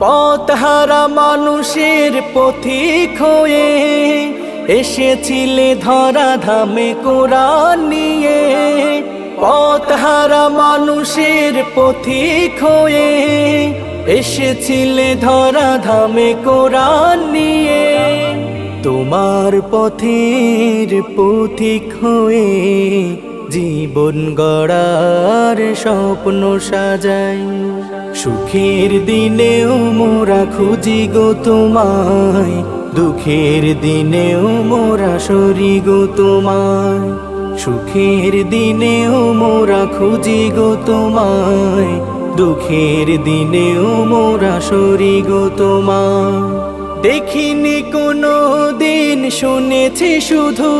পথহারা মানুষের পথিক হয়ে এসেছিলে ধরা ধামে কোরআন নিয়ে। পথহারা মানুষের পথিক হয়ে এসেছিলে ধরা ধামে কোরআন নিয়ে। তোমার পথের পথিক হয়ে জীবন গড়ার স্বপ্ন সাজাই। সুখের দিনেও মোরা খুঁজি গো তোমায়। দুঃখের দিনেও মোরা সরি গো তোমায়। সুখের দিনেও মোরা খুঁজি গো তোমায়। দুঃখের দিনেও মোরা সরি গো তোমায়। দেখিনি কোনো দিন শুনেছি শুধু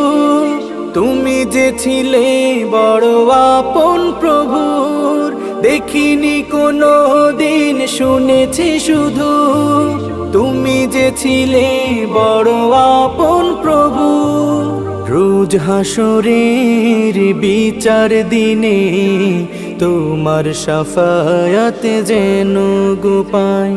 তুমি যে ছিলে বড় আপন প্রভুর, দেখিনি কোনো দিন শুনেছি শুধু। তুমি যে ছিলে বড় আপন প্রভু রোজ হাসরের বিচার দিনে তোমার সাফায়াতে যেন গোপায়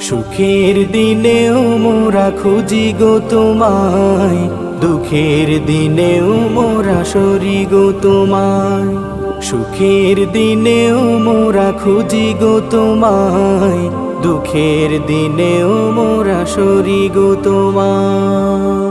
সুখের দিনেও মোরা খুঁজি গো তোমায়, দুঃখের দিনেও মোরা সরি গো তোমায়। সুখের দিনেও মোরা খুঁজি গো তোমায়, দুঃখের দিনেও মোরা সরি গো তোমায়।